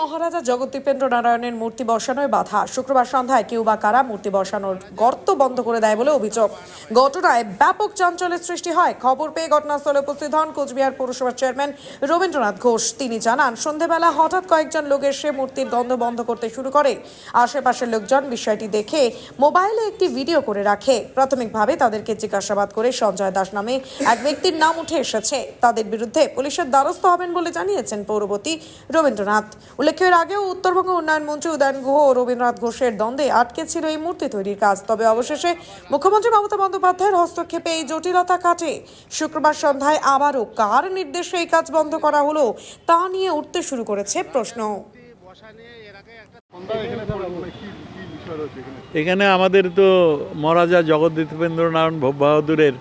মহারাজা জগদ্দীপেন্দ্র নারায়ণের মূর্তি বসানোয় বাধা। শুক্রবার সন্ধ্যায় কেউ বা কারা মূর্তি বসানোর গর্ত বন্ধ করে দেয় বলে অভিযোগ। ঘটনায় ব্যাপক চাঞ্চল্যের সৃষ্টি হয়। খবর পেয়ে ঘটনাস্থলে উপস্থিত হন কোচবিহার পৌরসভার চেয়ারম্যান রবীন্দ্রনাথ ঘোষ। তিনি জানান, সন্ধেবেলা হঠাৎ কয়েকজন লোক এসে মূর্তির দ্বন্দ্ব বন্ধ করতে শুরু করে। আশেপাশের লোকজন বিষয়টি দেখে মোবাইলে একটি ভিডিও করে রাখে। প্রাথমিকভাবে তাদেরকে জিজ্ঞাসাবাদ করে সঞ্জয় দাস নামে এক ব্যক্তির নাম উঠে এসেছে। তাদের বিরুদ্ধে পুলিশের দ্বারস্থ হবেন বলে জানিয়েছেন পৌরপতি রবীন্দ্রনাথ। উল্লেখ্য এর আগেও উত্তরবঙ্গ উন্নয়ন মন্ত্রী উদয়ন গুহ ও রবীন্দ্রনাথ ঘোষের দ্বন্দ্বে আটকে ছিল এই মূর্তি তৈরির কাজ। তবে অবশেষে মুখ্যমন্ত্রী মমতা বন্দ্যোপাধ্যায়ের হস্তক্ষেপে এই জটিলতা কাটে। শুক্রবার সন্ধ্যায় আবারও কার নির্দেশে এই কাজ বন্ধ করা হলো তা নিয়ে উঠতে শুরু করেছে প্রশ্ন। এখানে আমাদের তো মহারাজা জগদ্দীপেন্দ্র নারায়ণ ভব- বাহাদুরের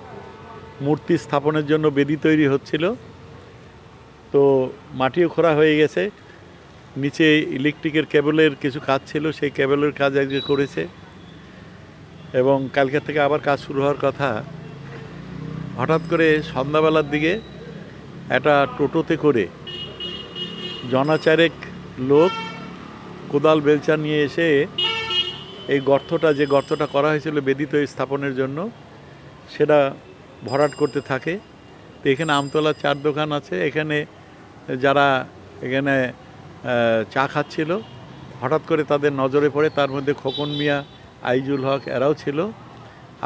মূর্তি স্থাপনের জন্য বেদি তৈরি হচ্ছিল। তো মাটিও খোঁড়া হয়ে গেছে। নিচে ইলেকট্রিকের কেবলের কিছু কাজ ছিল, সেই কেবলের কাজ আজকে করেছে। এবং কালকে থেকে আবার কাজ শুরু হওয়ার কথা। হঠাৎ করে সন্ধ্যাবেলার দিকে একটা টোটোতে করে জনাচারেক লোক কোদাল বেলচা নিয়ে এসে এই গর্তটা, যে গর্তটা করা হয়েছিল বেদিত স্থাপনের জন্য, সেটা ভরাট করতে থাকে। তো এখানে আমতলা চার দোকান আছে। এখানে যারা এখানে চা খাচ্ছিল। হঠাৎ করে তাদের নজরে পড়ে, তার মধ্যে খোকন মিয়া, আইজুল হক এরাও ছিল।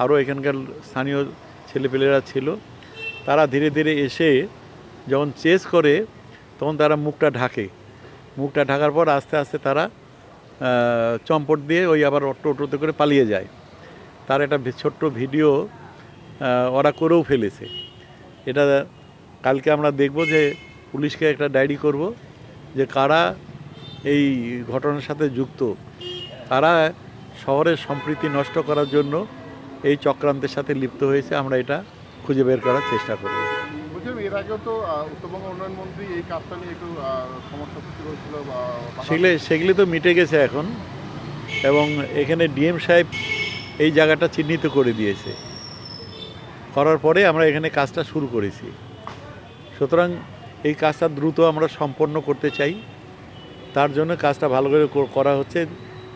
আরও এখানকার স্থানীয় ছেলেপেলেরা ছিল। তারা ধীরে ধীরে এসে যখন চেস করে, তখন তারা মুখটা ঢাকে। মুখটা ঢাকার পর আস্তে আস্তে তারা চম্পট দিয়ে ওই আবার অটো অটোতে করে পালিয়ে যায়। তার একটা ছোট্ট ভিডিও ওরা করেও ফেলেছে। এটা কালকে আমরা দেখব যে পুলিশকে একটা ডায়েরি করব। যে কারা এই ঘটনার সাথে যুক্ত কারা শহরের সম্প্রীতি নষ্ট করার জন্য এই চক্রান্তের সাথে লিপ্ত হয়েছে। আমরা এটা খুঁজে বের করার চেষ্টা করব। বলছিলাম এর আগেও তো উত্তরবঙ্গ উন্নয়ন মন্ত্রী এই কাজটা নিয়ে একটু সমস্যা সৃষ্টি করেছিল সেগুলি সেগুলি তো মিটে গেছে এখন এবং এখানে ডিএম সাহেব এই জায়গাটা চিহ্নিত করে দিয়েছে। করার পরে আমরা এখানে কাজটা শুরু করেছি। সুতরাং এই কাজটা দ্রুত আমরা সম্পন্ন করতে চাই। তার জন্য কাজটা ভালো করে কর- হচ্ছে।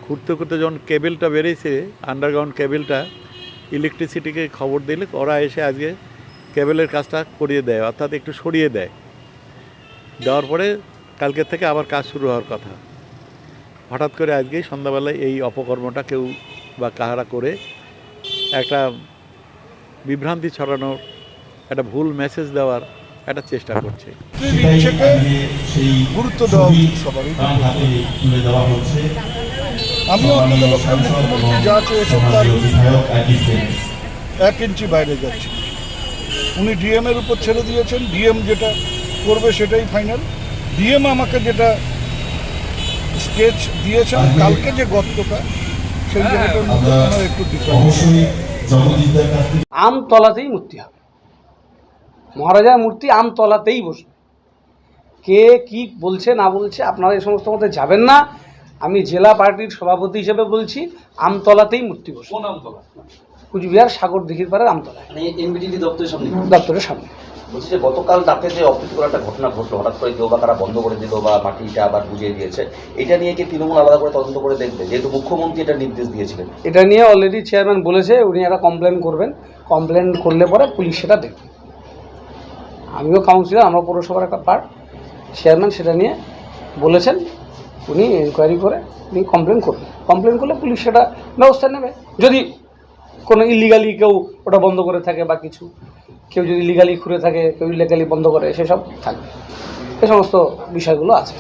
ঘুরতে ঘুরতে যখন কেবেলটা বেরিয়েছে আন্ডারগ্রাউন্ড কেবেলটা ইলেকট্রিসিটিকে খবর দিলে ওরা এসে আজকে কেবেলের কাজটা করিয়ে দেয়, অর্থাৎ একটু সরিয়ে দেয়। দেওয়ার পরে কালকের থেকে আবার কাজ শুরু হওয়ার কথা। হঠাৎ করে আজকেই সন্ধ্যাবেলায় এই অপকর্মটা কেউ বা কাহারা করে একটা বিভ্রান্তি ছড়ানোর, একটা ভুল মেসেজ দেওয়ার একটা চেষ্টা করছে। গুরুত্ব দেওয়া উচিত সবারই আমি অন্তত পক্ষে মুখ্যমন্ত্রী যা চেয়েছেন তার এক ইঞ্চি বাইরে যাচ্ছে। উনি ডিএম এর উপর ছেড়ে দিয়েছেন। ডিএম যেটা করবে সেটাই ফাইনাল ডিএম আমাকে যেটা স্কেচ দিয়েছেন কালকে যে গর্তটা সেই জায়গাটার মধ্যে একটু আমতলাতেই মূর্তি হবে। মহারাজার মূর্তি আমতলাতেই বসবে। কে কি বলছে না বলছে আপনারা এই সমস্ত মধ্যে যাবেন না। আমি জেলা পার্টির সভাপতি হিসেবে বলছি আমতলাতেই মূর্তি বসবে। কোন আমতলা কুচবিহার সাগর দিঘির পাড়ের আমতলায় মানে দপ্তরের সামনে? দপ্তরের সামনে। বলছি যে গতকাল রাতে যে অপ্রীতিকর একটা ঘটনা ঘটলো হঠাৎ করে কেউ বা তারা বন্ধ করে দিল বা মাটিটা আবার বুঝিয়ে দিয়েছে এটা নিয়ে কি তৃণমূল আলাদা করে তদন্ত করে দেখবে? যেহেতু মুখ্যমন্ত্রী এটা নির্দেশ দিয়েছিলেন। এটা নিয়ে অলরেডি চেয়ারম্যান বলেছে উনি একটা কমপ্লেন করবেন। কমপ্লেন করলে পরে পুলিশ সেটা দেখবে। আমিও কাউন্সিলর আমরা পৌরসভার একটা পার্ট চেয়ারম্যান সেটা নিয়ে বলেছেন, উনি এনকোয়ারি করে, উনি কমপ্লেন করবেন কমপ্লেন করলে পুলিশ সেটা ব্যবস্থা নেবে। যদি কোনো ইলিগালি কেউ ওটা বন্ধ করে থাকে বা কিছু, কেউ যদি লিগালি খুঁড়ে থাকে, কেউ ইলিগালি বন্ধ করে, সেসব থাকবে এ সমস্ত বিষয়গুলো আছে।